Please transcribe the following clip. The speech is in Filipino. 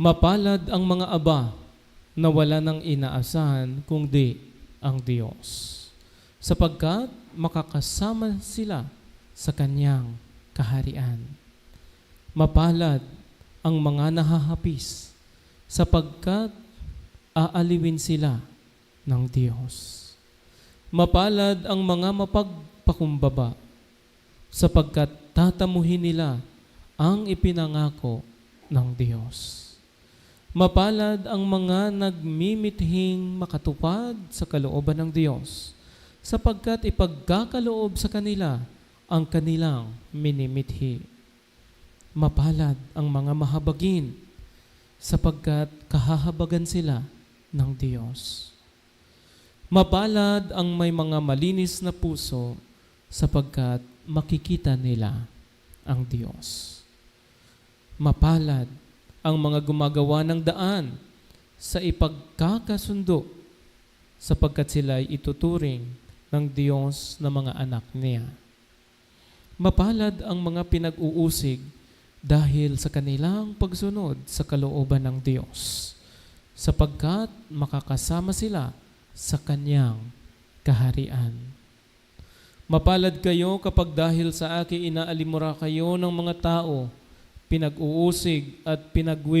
Mapalad ang mga aba na wala ng inaasahan kundi ang Diyos, sapagkat makakasama sila sa Kanyang kaharian. Mapalad ang mga nahahapis, sapagkat aaliwin sila ng Diyos. Mapalad ang mga mapagpakumbaba, sapagkat tatamuhin nila ang ipinangako ng Diyos. Mapalad ang mga nagmimithing makatupad sa kalooban ng Diyos, sapagkat ipagkakaloob sa kanila ang kanilang minimithi. Mapalad ang mga mahabagin, sapagkat kahahabagan sila ng Diyos. Mapalad ang may mga malinis na puso, sapagkat makikita nila ang Diyos. Mapalad ang mga gumagawa ng daan sa ipagkakasundo sapagkat sila ay ituturing ng Diyos na mga anak niya. Mapalad ang mga pinag-uusig dahil sa kanilang pagsunod sa kalooban ng Diyos sapagkat makakasama sila sa Kanyang kaharian. Mapalad kayo kapag dahil sa akin inaalimura kayo ng mga tao, pinag-uusig at pinagwi